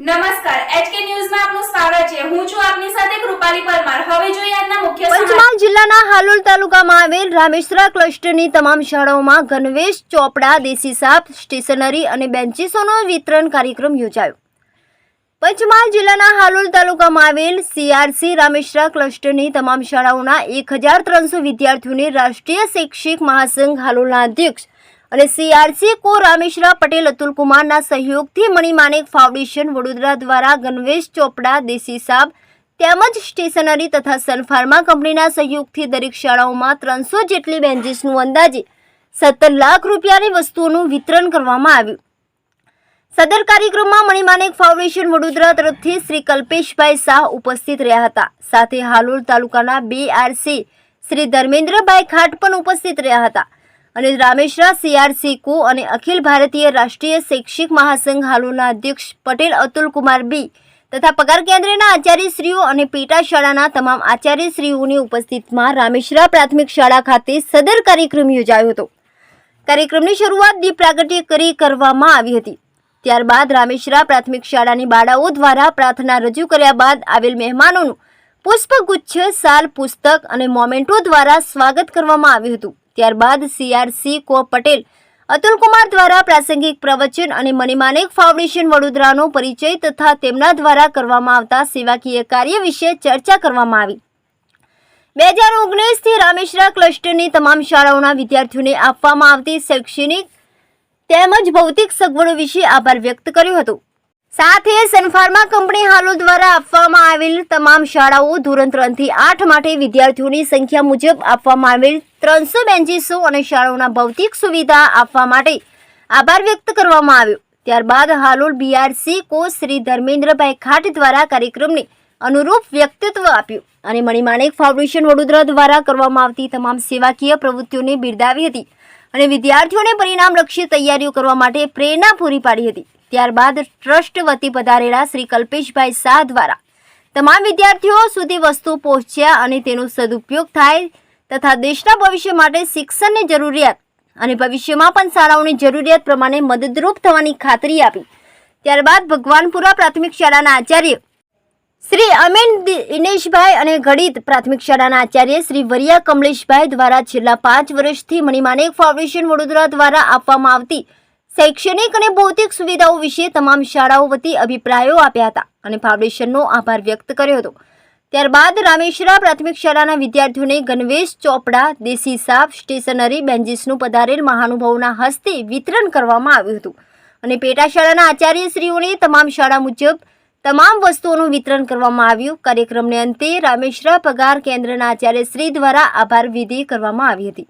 નમસ્કાર પંચમહાલ જિલ્લાના હાલોલ તાલુકામાં આવેલ રામેશ્વરા ક્લસ્ટરની તમામ શાળાઓમાં ગણવેશ ચોપડા, દેશી સાપ, સ્ટેશનરી અને બેન્ચીસોનો વિતરણ કાર્યક્રમ યોજાયો. પંચમહાલ જિલ્લાના હાલોલ તાલુકામાં આવેલ સીઆરસી રામેશ્વરા ક્લસ્ટરની તમામ શાળાઓના એક હજાર ત્રણસો વિદ્યાર્થીઓને રાષ્ટ્રીય શૈક્ષિક મહાસંઘ હાલોલના અધ્યક્ષ અને સીઆરસી કો રામેશ્વરા પટેલ અતુલકુમારના સહયોગથી મણિમાનેક ફાઉન્ડેશન વડોદરા દ્વારા ગણવેશ ચોપડા, દેશી સાબ તેમજ સ્ટેશનરી તથા સનફાર્મા કંપનીના સહયોગથી દરેક શાળાઓમાં ત્રણસો જેટલી બેન્ચીસનું અંદાજે સત્તર લાખ રૂપિયાની વસ્તુઓનું વિતરણ કરવામાં આવ્યું. સદર કાર્યક્રમમાં મણિમાનેક ફાઉન્ડેશન વડોદરા તરફથી શ્રી કલ્પેશભાઈ શાહ ઉપસ્થિત રહ્યા હતા. સાથે હાલોલ તાલુકાના બીઆરસી શ્રી ધર્મેન્દ્રભાઈ ખાટ પણ ઉપસ્થિત રહ્યા હતા. અને રામેશ્વર સીઆરસી કો અને અખિલ ભારતીય રાષ્ટ્રીય શૈક્ષિક મહાસંઘ હાલુના અધ્યક્ષ પટેલ, અતુલ કુમાર બી તથા પગાર કેન્દ્રના આચાર્યશ્રીઓ અને પેટા શાળાના તમામ આચાર્યશ્રીઓની ઉપસ્થિતિમાં રામેશ્વરા પ્રાથમિક શાળા ખાતે સદર કાર્યક્રમ યોજાયો હતો. કાર્યક્રમની શરૂઆત દીપ પ્રાગટ્ય કરી કરવામાં આવી હતી. ત્યારબાદ રામેશ્વરા પ્રાથમિક શાળાની બાળાઓ દ્વારા પ્રાર્થના રજૂ કર્યા બાદ આવેલ મહેમાનોનું પુષ્પગુચ્છ, સાલ પુસ્તક અને મોમેન્ટો દ્વારા સ્વાગત કરવામાં આવ્યું હતું. ત્યારબાદ સીઆરસી કો પટેલ અતુલકુમાર દ્વારા પ્રાસંગિક પ્રવચન અને મણિમાનેક ફાઉન્ડેશન વડોદરાનો પરિચય તથા તેમના દ્વારા કરવામાં આવતા સેવાકીય કાર્ય વિશે ચર્ચા કરવામાં આવી. બે હજાર ઓગણીસથી રામેશ્વરા ક્લસ્ટરની તમામ શાળાઓના વિદ્યાર્થીઓને આપવામાં આવતી શૈક્ષણિક તેમજ ભૌતિક સગવડો વિશે આભાર વ્યક્ત કર્યો હતો. સાથે સનફાર્મા કંપની હાલો દ્વારા આપવામાં આવેલ તમામ શાળાઓ ધોરણ ત્રણથી આઠ માટે વિદ્યાર્થીઓની સંખ્યા મુજબ આપવામાં આવેલ ત્રણસો બેન્ચીસો અને શાળાઓના ભૌતિક સુવિધા આપવા માટે આભાર વ્યક્ત કરવામાં આવ્યો. ત્યારબાદ હાલોલ બીઆરસી કો શ્રી ધર્મેન્દ્રભાઈ ખાટ દ્વારા કાર્યક્રમને અનુરૂપ વ્યક્તિત્વ આપ્યું અને મણિમાણેક ફાઉન્ડેશન વડોદરા દ્વારા કરવામાં આવતી તમામ સેવાકીય પ્રવૃત્તિઓને બિરદાવી હતી અને વિદ્યાર્થીઓને પરિણામલક્ષી તૈયારીઓ કરવા માટે પ્રેરણા પૂરી પાડી હતી. ત્યારબાદ ટ્રસ્ટ વતી પધારેલા શ્રી કલ્પેશભાઈ શાહ દ્વારા તમામ વિદ્યાર્થીઓ સુધી વસ્તુ પહોંચ્યા અને તેનો સદુપયોગ થાય તથા દેશના ભવિષ્ય માટે શિક્ષણની જરૂરિયાત અને ભવિષ્યમાં પણ શાળાઓની જરૂરિયાત પ્રમાણે મદદરૂપ થવાની ખાતરી આપી. ત્યારબાદ ભગવાનપુરા પ્રાથમિક શાળાના આચાર્ય શ્રી અમીન દિનેશભાઈ અને ગણિત પ્રાથમિક શાળાના આચાર્ય શ્રી વરિયા કમલેશભાઈ દ્વારા છેલ્લા પાંચ વર્ષથી મણિમાનેક ફાઉન્ડેશન વડોદરા દ્વારા આપવામાં આવતી શૈક્ષણિક અને ભૌતિક સુવિધાઓ વિશે તમામ શાળાઓ વતી અભિપ્રાયો આપ્યા હતા અને ફાઉન્ડેશનનો આભાર વ્યક્ત કર્યો હતો. ત્યારબાદ રામેશ્વરા પ્રાથમિક શાળાના વિદ્યાર્થીઓને ગણવેશ ચોપડા, દેશી સાપ, સ્ટેશનરી, બેન્જીસનું પધારેલ મહાનુભાવોના હસ્તે વિતરણ કરવામાં આવ્યું હતું. અને પેટા શાળાના આચાર્યશ્રીઓને તમામ શાળા મુજબ તમામ વસ્તુઓનું વિતરણ કરવામાં આવ્યું. કાર્યક્રમને અંતે રામેશ્વરા પગાર કેન્દ્રના આચાર્ય શ્રી દ્વારા આભાર વિધિ કરવામાં આવી હતી.